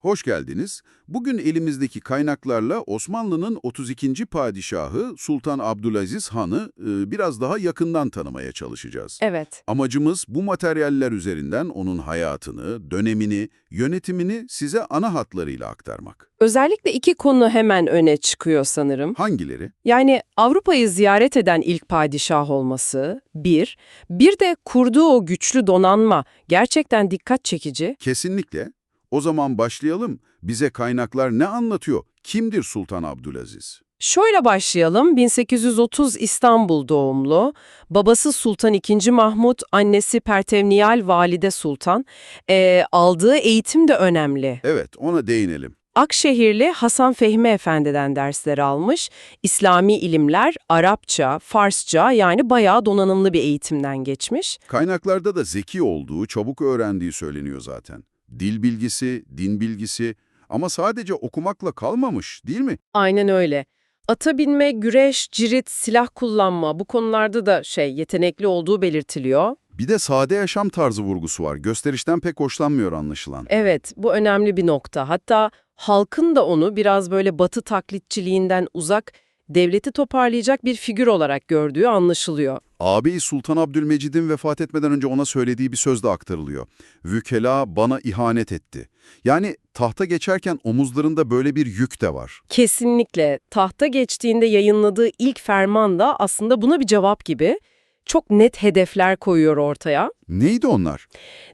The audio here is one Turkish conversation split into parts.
Hoş geldiniz. Bugün elimizdeki kaynaklarla Osmanlı'nın 32. padişahı Sultan Abdülaziz Han'ı e, biraz daha yakından tanımaya çalışacağız. Evet. Amacımız bu materyaller üzerinden onun hayatını, dönemini, yönetimini size ana hatlarıyla aktarmak. Özellikle iki konu hemen öne çıkıyor sanırım. Hangileri? Yani Avrupa'yı ziyaret eden ilk padişah olması, bir. Bir de kurduğu o güçlü donanma gerçekten dikkat çekici. Kesinlikle. O zaman başlayalım. Bize kaynaklar ne anlatıyor? Kimdir Sultan Abdülaziz? Şöyle başlayalım. 1830 İstanbul doğumlu. Babası Sultan II. Mahmut, annesi Pertevniyal Valide Sultan. Ee, aldığı eğitim de önemli. Evet, ona değinelim. Akşehirli Hasan Fehmi Efendi'den dersler almış. İslami ilimler, Arapça, Farsça yani bayağı donanımlı bir eğitimden geçmiş. Kaynaklarda da zeki olduğu, çabuk öğrendiği söyleniyor zaten. Dil bilgisi, din bilgisi ama sadece okumakla kalmamış değil mi? Aynen öyle. Ata binme, güreş, cirit, silah kullanma bu konularda da şey yetenekli olduğu belirtiliyor. Bir de sade yaşam tarzı vurgusu var. Gösterişten pek hoşlanmıyor anlaşılan. Evet, bu önemli bir nokta. Hatta halkın da onu biraz böyle batı taklitçiliğinden uzak, devleti toparlayacak bir figür olarak gördüğü anlaşılıyor. Ağabeyi Sultan Abdülmecid'in vefat etmeden önce ona söylediği bir söz de aktarılıyor. Vükela bana ihanet etti. Yani tahta geçerken omuzlarında böyle bir yük de var. Kesinlikle tahta geçtiğinde yayınladığı ilk ferman da aslında buna bir cevap gibi. Çok net hedefler koyuyor ortaya. Neydi onlar?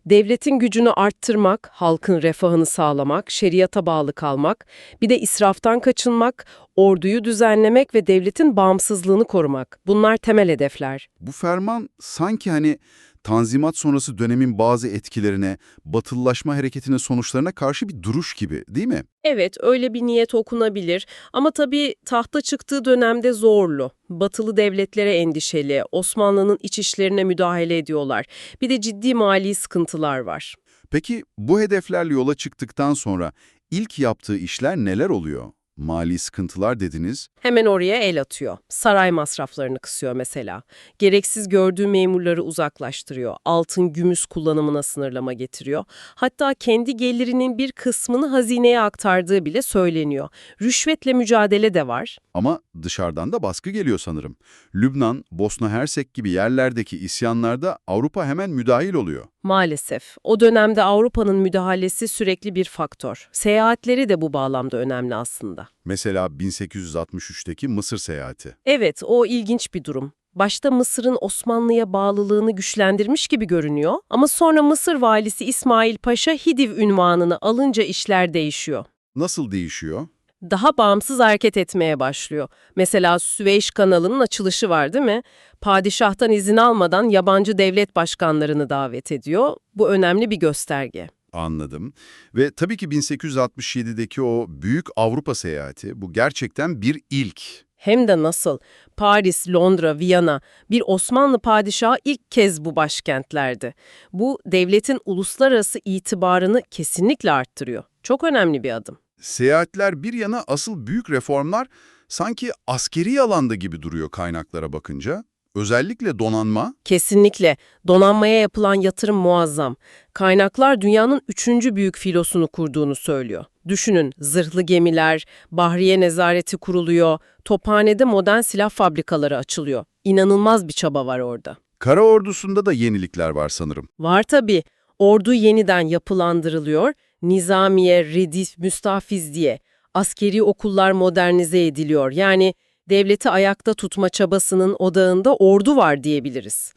Devletin gücünü arttırmak, halkın refahını sağlamak, şeriata bağlı kalmak, bir de israftan kaçınmak, orduyu düzenlemek ve devletin bağımsızlığını korumak. Bunlar temel hedefler. Bu ferman sanki hani Tanzimat sonrası dönemin bazı etkilerine, batılılaşma hareketinin sonuçlarına karşı bir duruş gibi değil mi? Evet, öyle bir niyet okunabilir ama tabii tahta çıktığı dönemde zorlu. Batılı devletlere endişeli, Osmanlı'nın iç işlerine müdahale ediyorlar. Bir de ciddi mali sıkıntılar var. Peki bu hedeflerle yola çıktıktan sonra ilk yaptığı işler neler oluyor? Mali sıkıntılar dediniz. Hemen oraya el atıyor. Saray masraflarını kısıyor mesela. Gereksiz gördüğü memurları uzaklaştırıyor. Altın, gümüş kullanımına sınırlama getiriyor. Hatta kendi gelirinin bir kısmını hazineye aktardığı bile söyleniyor. Rüşvetle mücadele de var. Ama dışarıdan da baskı geliyor sanırım. Lübnan, Bosna Hersek gibi yerlerdeki isyanlarda Avrupa hemen müdahil oluyor. Maalesef. O dönemde Avrupa'nın müdahalesi sürekli bir faktör. Seyahatleri de bu bağlamda önemli aslında. Mesela 1863'teki Mısır seyahati. Evet, o ilginç bir durum. Başta Mısır'ın Osmanlı'ya bağlılığını güçlendirmiş gibi görünüyor ama sonra Mısır valisi İsmail Paşa Hidiv ünvanını alınca işler değişiyor. Nasıl değişiyor? Daha bağımsız hareket etmeye başlıyor. Mesela Süveyş kanalının açılışı var değil mi? Padişahtan izin almadan yabancı devlet başkanlarını davet ediyor. Bu önemli bir gösterge. Anladım. Ve tabii ki 1867'deki o büyük Avrupa seyahati bu gerçekten bir ilk. Hem de nasıl? Paris, Londra, Viyana bir Osmanlı padişahı ilk kez bu başkentlerdi. Bu devletin uluslararası itibarını kesinlikle arttırıyor. Çok önemli bir adım. Seyahatler bir yana asıl büyük reformlar sanki askeri alanda gibi duruyor kaynaklara bakınca. Özellikle donanma, Kesinlikle. Donanmaya yapılan yatırım muazzam. Kaynaklar dünyanın üçüncü büyük filosunu kurduğunu söylüyor. Düşünün, zırhlı gemiler, bahriye nezareti kuruluyor, tophanede modern silah fabrikaları açılıyor. İnanılmaz bir çaba var orada. kara ordusunda da yenilikler var sanırım. Var tabii. Ordu yeniden yapılandırılıyor. Nizamiye, Redif, Müstafiz diye. Askeri okullar modernize ediliyor. Yani devleti ayakta tutma çabasının odağında ordu var diyebiliriz.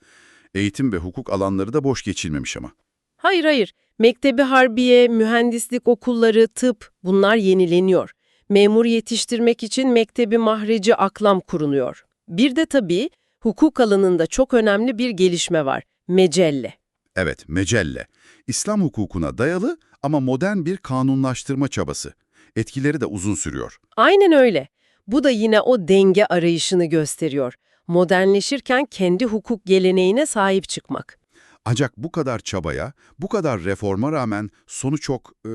Eğitim ve hukuk alanları da boş geçilmemiş ama. Hayır hayır. Mektebi harbiye, mühendislik okulları, tıp bunlar yenileniyor. Memur yetiştirmek için mektebi mahreci aklam kuruluyor. Bir de tabii hukuk alanında çok önemli bir gelişme var. Mecelle. Evet, mecelle. İslam hukukuna dayalı ama modern bir kanunlaştırma çabası. Etkileri de uzun sürüyor. Aynen öyle. Bu da yine o denge arayışını gösteriyor. Modernleşirken kendi hukuk geleneğine sahip çıkmak. Ancak bu kadar çabaya, bu kadar reforma rağmen sonu çok e,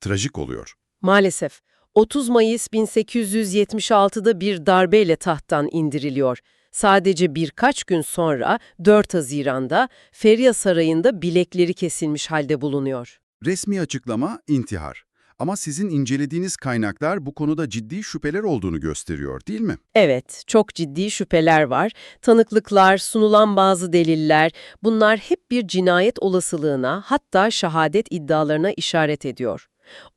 trajik oluyor. Maalesef 30 Mayıs 1876'da bir darbeyle tahttan indiriliyor. Sadece birkaç gün sonra 4 Haziran'da Feria Sarayı'nda bilekleri kesilmiş halde bulunuyor. Resmi açıklama intihar. Ama sizin incelediğiniz kaynaklar bu konuda ciddi şüpheler olduğunu gösteriyor, değil mi? Evet, çok ciddi şüpheler var. Tanıklıklar, sunulan bazı deliller, bunlar hep bir cinayet olasılığına, hatta şehadet iddialarına işaret ediyor.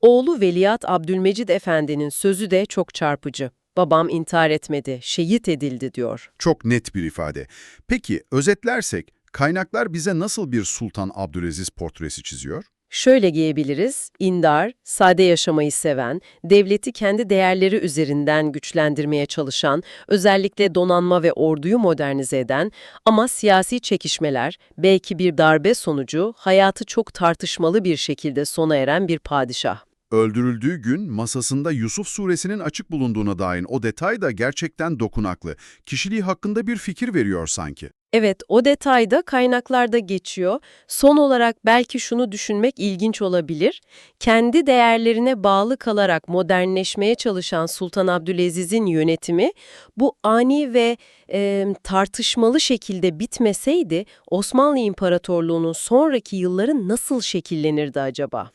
Oğlu Veliaht Abdülmecid Efendi'nin sözü de çok çarpıcı. Babam intihar etmedi, şehit edildi diyor. Çok net bir ifade. Peki, özetlersek, kaynaklar bize nasıl bir Sultan Abdülaziz portresi çiziyor? Şöyle giyebiliriz, indar, sade yaşamayı seven, devleti kendi değerleri üzerinden güçlendirmeye çalışan, özellikle donanma ve orduyu modernize eden ama siyasi çekişmeler, belki bir darbe sonucu hayatı çok tartışmalı bir şekilde sona eren bir padişah. Öldürüldüğü gün masasında Yusuf suresinin açık bulunduğuna dair o detay da gerçekten dokunaklı. Kişiliği hakkında bir fikir veriyor sanki. Evet, o detayda kaynaklarda geçiyor. Son olarak belki şunu düşünmek ilginç olabilir. Kendi değerlerine bağlı kalarak modernleşmeye çalışan Sultan Abdülaziz'in yönetimi bu ani ve e, tartışmalı şekilde bitmeseydi Osmanlı İmparatorluğu'nun sonraki yılları nasıl şekillenirdi acaba?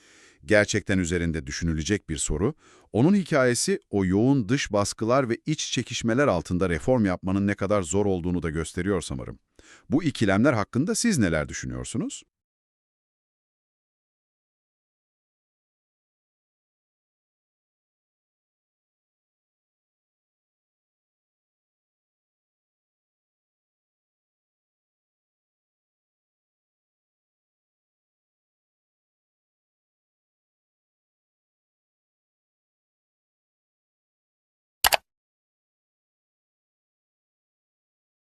Gerçekten üzerinde düşünülecek bir soru. Onun hikayesi o yoğun dış baskılar ve iç çekişmeler altında reform yapmanın ne kadar zor olduğunu da gösteriyor sanırım. Bu ikilemler hakkında siz neler düşünüyorsunuz?